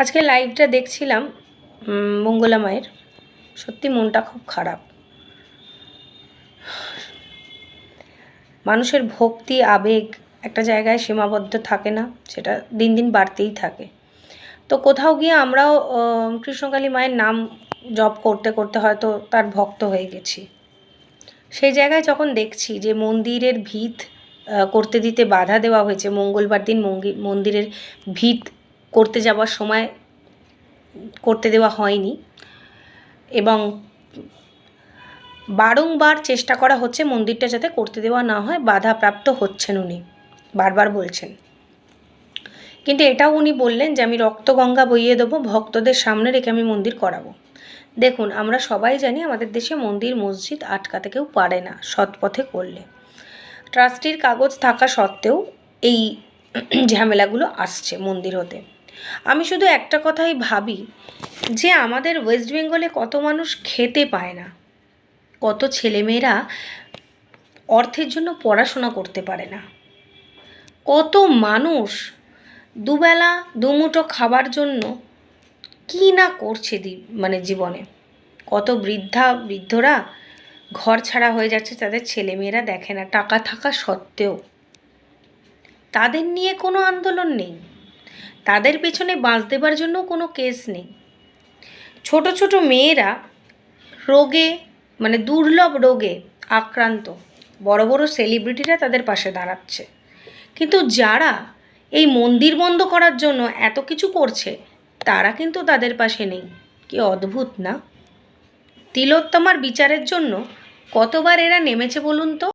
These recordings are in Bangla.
আজকে লাইভটা দেখছিলাম মঙ্গলা মায়ের। সত্যি মনটা খুব খারাপ। মানুষের ভক্তি, আবেগ একটা জায়গায় সীমাবদ্ধ থাকে না, সেটা দিন দিন বাড়তেই থাকে। তো কোথাও গিয়ে আমরাও কৃষ্ণকালী মায়ের নাম জপ করতে করতে হয়তো তার ভক্ত হয়ে গেছি। সেই জায়গায় যখন দেখছি যে মন্দিরের ভিত করতে দিতে বাধা দেওয়া হয়েছে, মঙ্গলবার দিন মন্দিরের ভিত করতে যাওয়ার সময় করতে দেওয়া হয়নি এবং বারংবার চেষ্টা করা হচ্ছে মন্দিরটা যাতে করতে দেওয়া না হয়, বাধাপ্রাপ্ত হচ্ছেন উনি, বারবার বলছেন। কিন্তু এটাও উনি বললেন যে, আমি রক্তগঙ্গা বইয়ে দেবো, ভক্তদের সামনে রেখে আমি মন্দির করাবো। দেখুন, আমরা সবাই জানি আমাদের দেশে মন্দির, মসজিদ আটকাতে কেউ পারে না, সৎ পথে করলে। ট্রাস্টির কাগজ থাকা সত্ত্বেও এই ঝামেলাগুলো আসছে মন্দির হতে। আমি শুধু একটা কথাই ভাবি যে আমাদের ওয়েস্ট বেঙ্গলে কত মানুষ খেতে পায় না, কত ছেলেমেয়েরা অর্থের জন্য পড়াশোনা করতে পারে না। কত মানুষ দুবেলা দুমুঠো খাবার জন্য কী না করছে মানে জীবনে। কত বৃদ্ধা বৃদ্ধরা ঘর ছাড়া হয়ে যাচ্ছে, তাদের ছেলেমেয়েরা দেখে না, টাকা থাকা সত্ত্বেও। তাদের নিয়ে কোনো আন্দোলন নেই। তাদের পেছনে বাঁচ দেবার জন্য কোনো কেস নেই। ছোট ছোট মেয়েরা রোগে মানে দুর্লভ রোগে আক্রান্ত। বড় বড় সেলিব্রিটিরা তাদের পাশে দাঁড়াচ্ছে। কিন্তু যারা এই মন্দির বন্ধ করার জন্য এত কিছু করছে, তারা কিন্তু তাদের পাশে নেই। কি অদ্ভুত, না? তিলোত্তমার বিচারের জন্য কতবার এরা নেমেছে বলুন তো?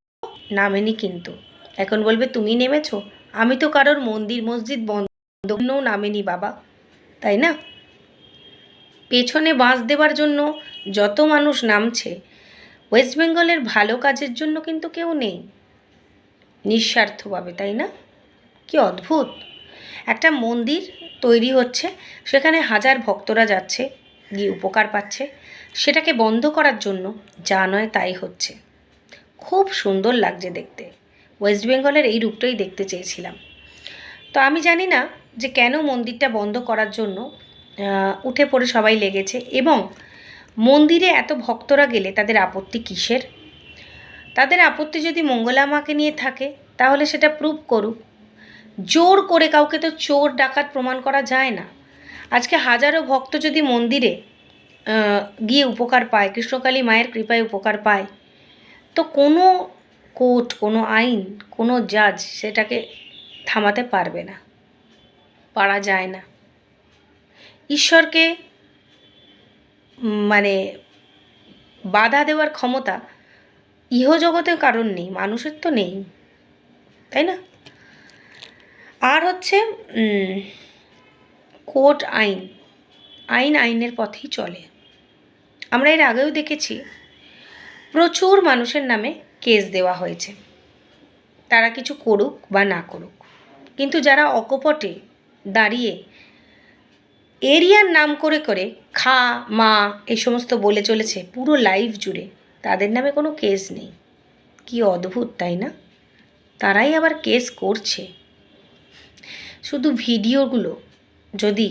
নামেনি কিন্তু। এখন বলবে, তুমি নেমেছো? আমি তো কারোর মন্দির, মসজিদ বন্ধ জন্যও নামেনি বাবা, তাই না? পেছনে বাঁশ দেওয়ার জন্য যত মানুষ নামছে ওয়েস্ট বেঙ্গলের ভালো কাজের জন্য কিন্তু কেউ নেই। নিঃস্বার্থভাবে, তাই না? কি অদ্ভুত! একটা মন্দির তৈরি হচ্ছে, সেখানে হাজার ভক্তরা যাচ্ছে, গিয়ে উপকার পাচ্ছে, সেটাকে বন্ধ করার জন্য, যা নয় তাই হচ্ছে। খুব সুন্দর লাগছে দেখতে। ওয়েস্ট বেঙ্গলের এই রূপটাই দেখতে চেয়েছিলাম। তো আমি জানি না যে কেন মন্দিরটা বন্ধ করার জন্য উঠে পড়ে সবাই লেগেছে এবং মন্দিরে এত ভক্তরা গেলে তাদের আপত্তি কিসের? তাদের আপত্তি যদি মঙ্গলা মাকে নিয়ে থাকে, তাহলে সেটা প্রুভ করুক। জোর করে কাউকে তো চোর ডাকাত প্রমাণ করা যায় না। আজকে হাজারো ভক্ত যদি মন্দিরে গিয়ে উপকার পায়, কৃষ্ণকালী মায়ের কৃপায় উপকার পায়, তো কোনো কোর্ট, কোনো আইন, কোনো জাজ সেটাকে থামাতে পারবে না। পারা যায় না। ঈশ্বরকে মানে বাধা দেওয়ার ক্ষমতা ইহজগতেও কারণ নেই, মানুষের তো নেই। তাই না? আর হচ্ছে কোর্ট আইন আইন আইনের পথেই চলে। আমরা এর আগেও দেখেছি, প্রচুর মানুষের নামে কেস দেওয়া হয়েছে। তারা কিছু করুক বা না করুক। কিন্তু যারা অকপটে দাঁড়িয়ে। এরিয়ার নাম করে করে খা, মা এই সমস্ত বলে চলেছে পুরো লাইফ জুড়ে। তাদের নামে কোনো কেস নেই। কি অদ্ভুত, তাই না? তারাই আবার কেস করছে। শুধু ভিডিওগুলো যদি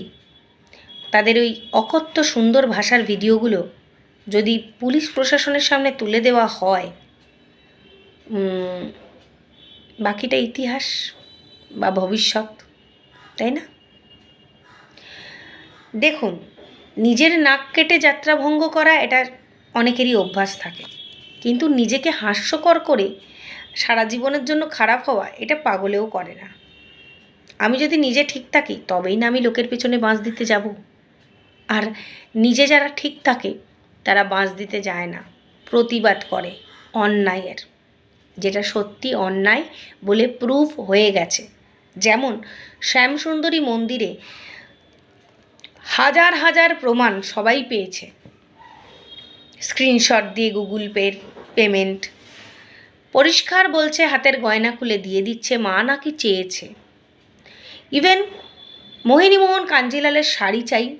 তাদের ওই অকথ্য সুন্দর ভাষার ভিডিওগুলো যদি পুলিশ প্রশাসনের সামনে তুলে দেওয়া হয় বাকিটা ইতিহাস বা ভবিষ্যৎ? তাই না? দেখুন, নিজের নাক কেটে যাত্রাভঙ্গ করা এটা অনেকেরই অভ্যাস থাকে। কিন্তু নিজেকে হাস্যকর করে সারা জীবনের জন্য খারাপ হওয়া এটা পাগলেও করে না। আমি যদি নিজে ঠিক থাকি, তবেই না আমি লোকের পেছনে বাঁশ দিতে যাব। আর নিজে যারা ঠিক থাকে, তারা বাঁশ দিতে যায় না। প্রতিবাদ করে অন্যায়ের। যেটা সত্যি অন্যায় বলে প্রুফ হয়ে গেছে। যেমন শ্যামসুন্দরী মন্দিরে হাজার হাজার প্রমাণ সবাই পেয়েছে। স্ক্রিনশট দিয়ে গুগল পের পেমেন্ট। পরিষ্কার বলছে হাতের গয়না খুলে দিয়ে দিচ্ছে, মা নাকি চেয়েছে। ইভেন মোহিনীমোহন কাঞ্জিলালের শাড়ি চাই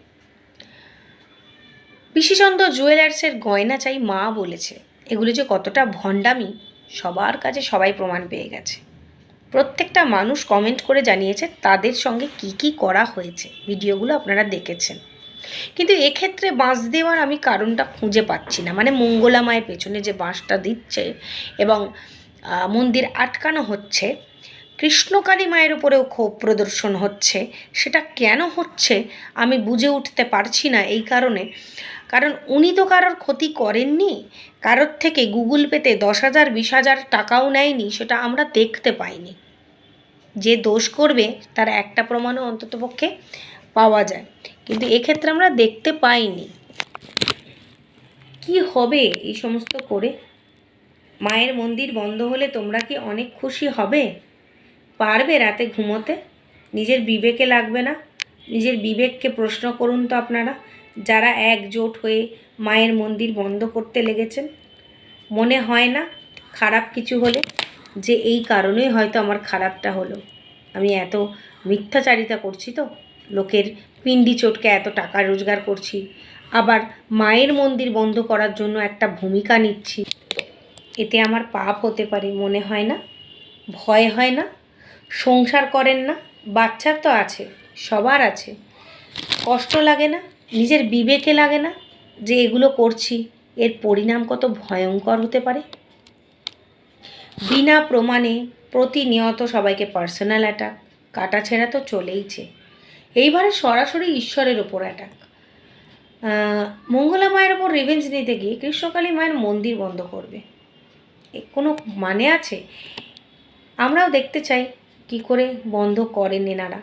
বিশেষন্দ জুয়েলার্সের গয়না চাই, মা বলেছে। এগুলো যে কতটা ভণ্ডামি, সবার কাছে সবাই প্রমাণ পেয়ে গেছে। প্রত্যেকটা মানুষ কমেন্ট করে জানিয়েছে তাদের সঙ্গে কি কি করা হয়েছে। ভিডিওগুলো আপনারা দেখেছেন। কিন্তু এক্ষেত্রে বাঁশ দেওয়ার আমি কারণটা খুঁজে পাচ্ছি না। মানে মঙ্গলামায়ের পেছনে যে বাঁশটা দিচ্ছে এবং মন্দির আটকানো হচ্ছে কৃষ্ণকালী মায়ের উপরেও ক্ষোভ প্রদর্শন হচ্ছে। সেটা কেন হচ্ছে আমি বুঝে উঠতে পারছি না এই কারণে। কারণ উনি তো কারোর ক্ষতি করেননি। কারোর থেকে গুগল পেতে দশ হাজার, বিশ হাজার টাকাও নেয়নি, সেটা আমরা দেখতে পাইনি। যে দোষ করবে, তার একটা প্রমাণও অন্ততপক্ষে পাওয়া যায়। কিন্তু এক্ষেত্রে আমরা দেখতে পাইনি। কি হবে এই সমস্ত করে? মায়ের মন্দির বন্ধ হলে তোমরা কি অনেক খুশি হবে? পারবে রাতে ঘুমোতে? নিজের বিবেকে লাগবে না? নিজের বিবেককে প্রশ্ন করুন তো আপনারা, যারা একজোট হয়ে মায়ের মন্দির বন্ধ করতে লেগেছেন। মনে হয় না খারাপ কিছু হলে? যে এই কারণেই হয়তো আমার খারাপটা হলো। আমি এত মিথ্যাচারিতা করছি তো? লোকের পিন্ডি চটকে এত টাকা রোজগার করছি। আবার মায়ের মন্দির বন্ধ করার জন্য একটা ভূমিকা নিচ্ছি। এতে আমার পাপ হতে পারে, মনে হয় না? ভয় হয় না? সংসার করেন না, বাচ্চার তো আছে, সবার আছে। কষ্ট লাগে না, নিজের বিবেকে লাগে না যে এগুলো করছি, এর পরিণাম কত ভয়ঙ্কর হতে পারে। বিনা প্রমাণে প্রতিনিয়ত সবাইকে পার্সোনাল অ্যাটাক কাটাছেঁড়া তো চলেইছে। এইবারে সরাসরি ঈশ্বরের ওপর অ্যাটাক মঙ্গলা মায়ের ওপর রিভেঞ্জ নিতে গিয়ে কৃষ্ণকালী মায়ের মন্দির বন্ধ করবে। কোনো মানে আছে? আমরাও দেখতে চাই। কি করে বন্ধ করেন এনারা?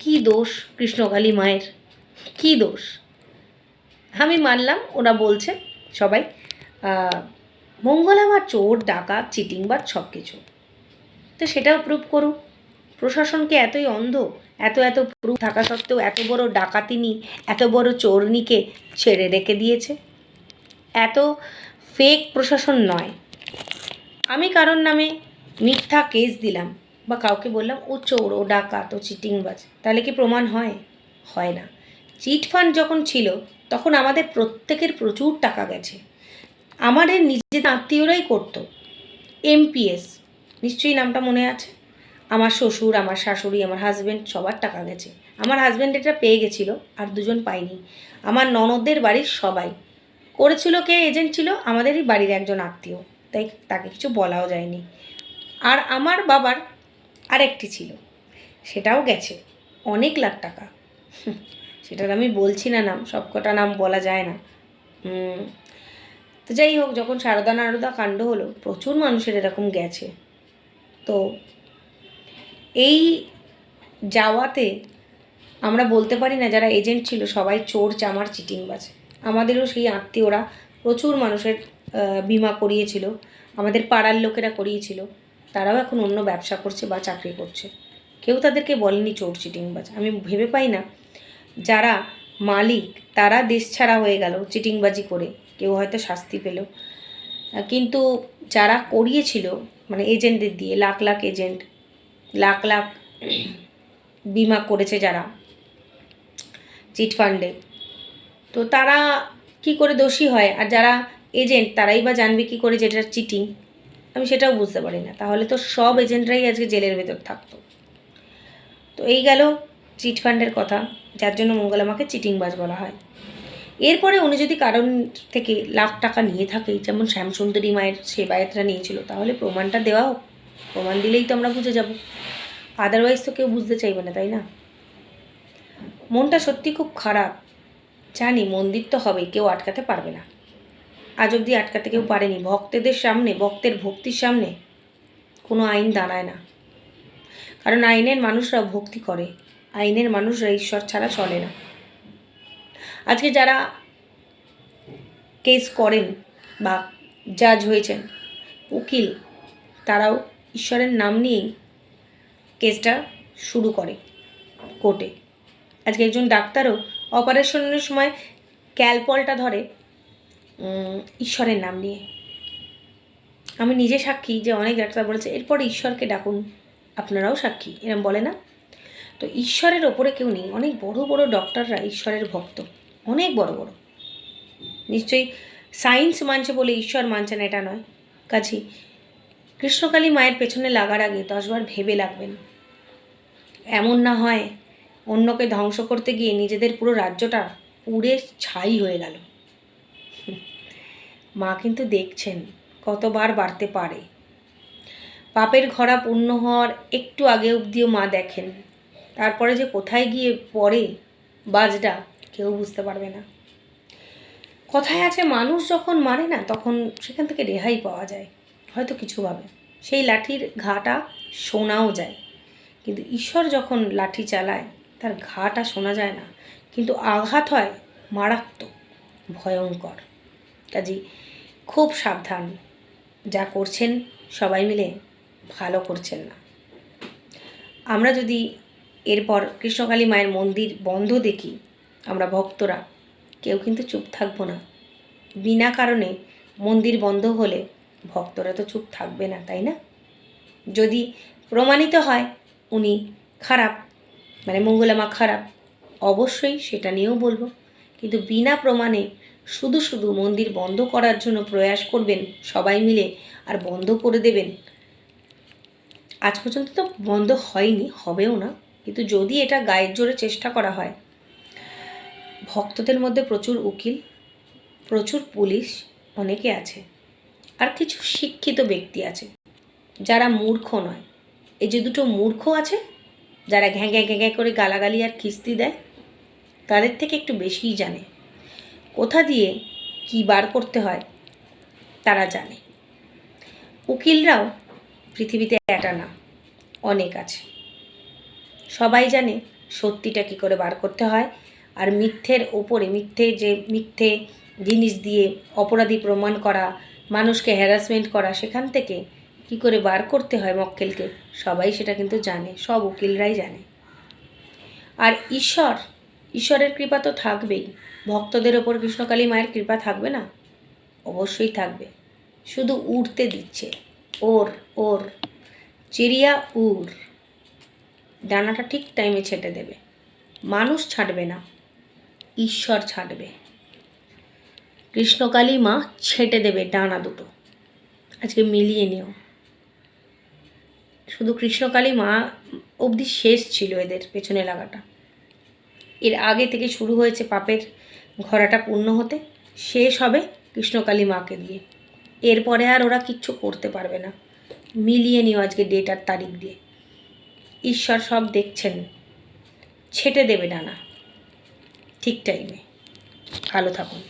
কি দোষ কৃষ্ণকালী মায়ের? কি দোষ? আমি মানলাম, ওরা বলছে সবাই মঙ্গলা মা চোর, ডাকাত, চিটিংবাজ সব কিছু তো সেটাও প্রুভ করুক। প্রশাসনকে এতই অন্ধ, এত এত প্রুফ থাকা সত্ত্বেও এত বড় ডাকাতিনি, এত বড় চোরনিকে ছেড়ে রেখে দিয়েছে। এত ফেক প্রশাসন নয়। আমি কারোর নামে মিথ্যা কেস দিলাম। বা কাউকে বললাম, ও চোর, ও ডাকাত, ও চিটিংবাজ। তাহলে কি প্রমাণ হয়? হয় না। চিট ফান্ড যখন ছিল, তখন আমাদের প্রত্যেকের প্রচুর টাকা গেছে। আমাদের নিজেদের আত্মীয়রাই করতো। এমপিএস, নিশ্চয়ই নামটা মনে আছে? আমার শ্বশুর, আমার শাশুড়ি, আমার হাজব্যান্ড সবার টাকা গেছে। আমার হাজব্যান্ড এটা পেয়ে গেছিল, আর দুজন পাইনি। আমার ননদদের বাড়ির সবাই। করেছিল কে? এজেন্ট ছিল আমাদেরই বাড়ির একজন আত্মীয়। তাই তাকে কিছু বলাও যায়নি। আর আমার বাবার আরেকটি ছিল। সেটাও গেছে। অনেক লাখ টাকা। সেটার আমি বলছি না নাম সবকটা নাম বলা যায় না। তো যাই হোক, যখন সারদা নারদা কাণ্ড হলো, প্রচুর মানুষের এরকম গেছে। তো এই যাওয়াতে আমরা বলতে পারি না, যারা এজেন্ট ছিল, সবাই চোর, চামার, চিটিংবাজ। আমাদেরও সেই আত্মীয়রা প্রচুর মানুষের বিমা করিয়েছিল। আমাদের পাড়ার লোকেরা করিয়েছিল। তারাও এখন অন্য ব্যবসা করছে বা চাকরি করছে। কেউ তাদেরকে বলেনি চোর চিটিংবাজ আমি ভেবে পাই না যারা মালিক, তারা দেশ ছাড়া হয়ে গেল চিটিংবাজি করে। কেউ হয়তো শাস্তি পেল। কিন্তু যারা করিয়েছিল মানে এজেন্টদের দিয়ে, লাখ লাখ এজেন্ট, লাখ লাখ বিমা করেছে যারা চিট ফান্ডে, তো তারা কি করে দোষী হয়? আর যারা এজেন্ট, তারাই বা জানবে কি করে যেটা চিটিং? আমি সেটাও বুঝতে পারি না। তাহলে তো সব এজেন্টরাই আজকে জেলের ভেতর থাকতো। তো এই গেল চিট ফান্ডের কথা, যার জন্য মঙ্গলামাকে চিটিংবাজ বলা হয়। এরপরে উনি যদি কারণ থেকে লাখ টাকা নিয়ে থাকে, যেমন শ্যামসুন্দরী মায়ের সেবায়তরা নিয়েছিল, তাহলে প্রমাণটা দেওয়া হোক। প্রমাণ দিলেই তো আমরা বুঝে যাব। আদারওয়াইজ তো কেউ বুঝতে চাইবে না, তাই না? মনটা সত্যি খুব খারাপ। জানি মন্দির তো হবেই, কেউ আটকাতে পারবে না। আজ অবধি আটকাতে কেউ পারেনি। ভক্তদের সামনে, ভক্তের ভক্তির সামনে কোনো আইন দাঁড়ায় না। কারণ আইনের মানুষরা ভক্তি করে, আইনের মানুষরা ঈশ্বর ছাড়া চলে না। আজকে যারা কেস করেন বা জাজ হয়েছেন, উকিল, তারাও ঈশ্বরের নাম নিয়েই কেসটা শুরু করে কোর্টে। আজকে একজন ডাক্তারও অপারেশনের সময় ক্যালপলটা ধরে ঈশ্বরের নাম নিয়ে। আমি নিজে সাক্ষী যে অনেক ডাক্তার বলেছে, এরপর ঈশ্বরকে ডাকুন, আপনারাও সাক্ষী, এরম বলে না? তো ঈশ্বরের ওপরে কেউ নেই, অনেক বড় বড় ডক্টররা ঈশ্বরের ভক্ত, অনেক বড় বড়। নিশ্চয়ই সায়েন্স মানছে বলে ঈশ্বর মানছে না, এটা নয়। কাজেই কৃষ্ণকালী মায়ের পেছনে লাগার আগে দশবার ভেবে লাগবেন। এমন না হয় অন্যকে ধ্বংস করতে গিয়ে নিজেদের পুরো রাজ্যটা পুড়ে ছাই হয়ে গেল। মা কিন্তু দেখছেন কতবার বাড়তে পারে। পাপের ঘরা পূর্ণ হওয়ার একটু আগে অবধিও মা দেখেন। তারপরে যে কোথায় গিয়ে পড়ে বাজটা কেউ বুঝতে পারবে না। কথায় আছে, মানুষ যখন মারে না, তখন সেখান থেকে রেহাই পাওয়া যায়। হয়তো কিছু ভাবে। সেই লাঠির ঘাটা শোনাও যায়। কিন্তু ঈশ্বর যখন লাঠি চালায়, তার ঘাটা শোনা যায় না। কিন্তু আঘাত হয় মারাত্মক, ভয়ঙ্কর। কাজী, খুব সাবধান। যা করছেন সবাই মিলে ভালো করছেন না। আমরা যদি এরপর কৃষ্ণকালী মায়ের মন্দির বন্ধ দেখি, আমরা ভক্তরা, কেউ কিন্তু চুপ থাকব না। বিনা কারণে মন্দির বন্ধ হলে ভক্তরা তো চুপ থাকবে না, তাই না? যদি প্রমাণিত হয় উনি খারাপ মানে মঙ্গলামা খারাপ, অবশ্যই সেটা নিয়েও বলব। কিন্তু বিনা প্রমাণে শুধু শুধু মন্দির বন্ধ করার জন্য প্রয়াস করবেন সবাই মিলে আর বন্ধ করে দেবেন। আজ পর্যন্ত তো বন্ধ হয়নি, হবেও না। কিন্তু যদি এটা গায়ের জোরে চেষ্টা করা হয়, ভক্তদের মধ্যে প্রচুর উকিল, প্রচুর পুলিশ অনেকে আছে, আর কিছু শিক্ষিত ব্যক্তি আছে, যারা মূর্খ নয়। এই যে দুটো মূর্খ আছে, যারা ঘ্যাঁ ঘ্যাঁ ঘ্যাঁ করে গালাগালি আর খিস্তি দেয়, তাদের থেকে একটু বেশিই জানে। কোথা দিয়ে কি বার করতে হয় তারা জানে। উকিলরাও পৃথিবীতে একটা না, অনেক আছে। সবাই জানে সত্যিটা কি করে বার করতে হয় আর মিথ্যের ওপরে, মিথ্যে যে, মিথ্যে জিনিস দিয়ে অপরাধী প্রমাণ করা, মানুষকে হ্যারাসমেন্ট করা, সেখান থেকে কি করে বার করতে হয় মক্কেলকে, সবাই সেটা কিন্তু জানে, সব উকিলরাই জানে। আর ঈশ্বর ঈশ্বরের কৃপা তো থাকবেই। ভক্তদের ওপর কৃষ্ণকালী মায়ের কৃপা থাকবে না? অবশ্যই থাকবে। শুধু উড়তে দিচ্ছে। ওর ওর, চিড়িয়া উড়। ডানাটা ঠিক টাইমে ছেটে দেবে। মানুষ ছাড়বে না। ঈশ্বর ছাড়বে। কৃষ্ণকালী মা ছেটে দেবে ডানা দুটো। আজকে মিলিয়ে নিও। শুধু কৃষ্ণকালী মা অবধি শেষ ছিল এদের পেছনে লাগাটা। এর আগে থেকে শুরু হয়েছে পাপের ঘোড়াটা পূর্ণ হতে। শেষ হবে কৃষ্ণকালী মাকে দিয়ে। এরপরে আর ওরা কিচ্ছু করতে পারবে না। মিলিয়ে নিও আজকে ডেট আর তারিখ দিয়ে। ঈশ্বর সব দেখছেন। ছেটে দেবে ডানা ঠিক টাইমে ভালো থাকুন।